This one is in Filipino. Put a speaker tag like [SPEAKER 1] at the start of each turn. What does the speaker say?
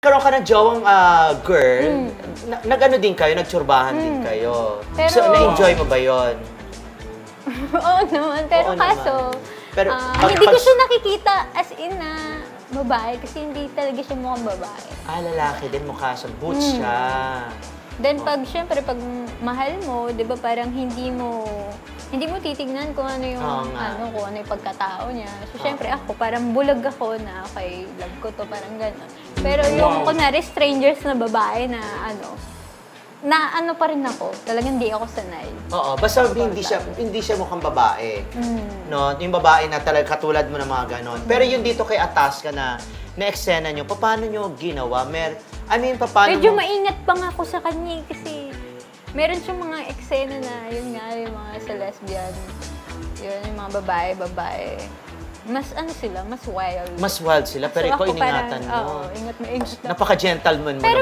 [SPEAKER 1] Karoon ka ng jowang ah, girl, na- nag-ano din kayo, nagtsurbahan din kayo.
[SPEAKER 2] Pero-
[SPEAKER 1] so, na-enjoy mo ba yon?
[SPEAKER 2] Oo naman, pero
[SPEAKER 1] Oo naman.
[SPEAKER 2] kaso,
[SPEAKER 1] Pero
[SPEAKER 2] ah,
[SPEAKER 1] pag-
[SPEAKER 2] hindi ko
[SPEAKER 1] pag-
[SPEAKER 2] siya nakikita as in na babae kasi hindi talaga siya mukhang babae.
[SPEAKER 1] Ah, lalaki din mukha siya.
[SPEAKER 2] Hmm.
[SPEAKER 1] Boots siya.
[SPEAKER 2] Then pag syempre pag mahal mo, 'di ba parang hindi mo hindi mo titignan kung ano yung
[SPEAKER 1] Oo nga.
[SPEAKER 2] ano kung ano yung pagkatao niya. So syempre ako parang bulag ako na okay, love ko to parang gano'n. Pero yung kunwari strangers na babae na ano na ano pa rin ako, talagang hindi ako sanay.
[SPEAKER 1] Oo, basta hindi siya hindi siya mukhang babae.
[SPEAKER 2] Mm.
[SPEAKER 1] No, yung babae na talaga katulad mo na mga ganon. Pero yung dito kay Atas ka na na eksena nyo, paano nyo ginawa? Mer I mean, paano
[SPEAKER 2] Medyo
[SPEAKER 1] mo...
[SPEAKER 2] maingat pa nga ako sa kanya eh, kasi meron siyang mga eksena na yun nga, yung mga sa lesbian, yun, yung mga babae, babae. Mas ano sila, mas wild.
[SPEAKER 1] Mas wild sila, pero
[SPEAKER 2] So
[SPEAKER 1] ikaw
[SPEAKER 2] ako parang,
[SPEAKER 1] iningatan
[SPEAKER 2] Oo,
[SPEAKER 1] mo.
[SPEAKER 2] ingat na ingat na.
[SPEAKER 1] Napaka-gentleman mo.
[SPEAKER 2] Pero.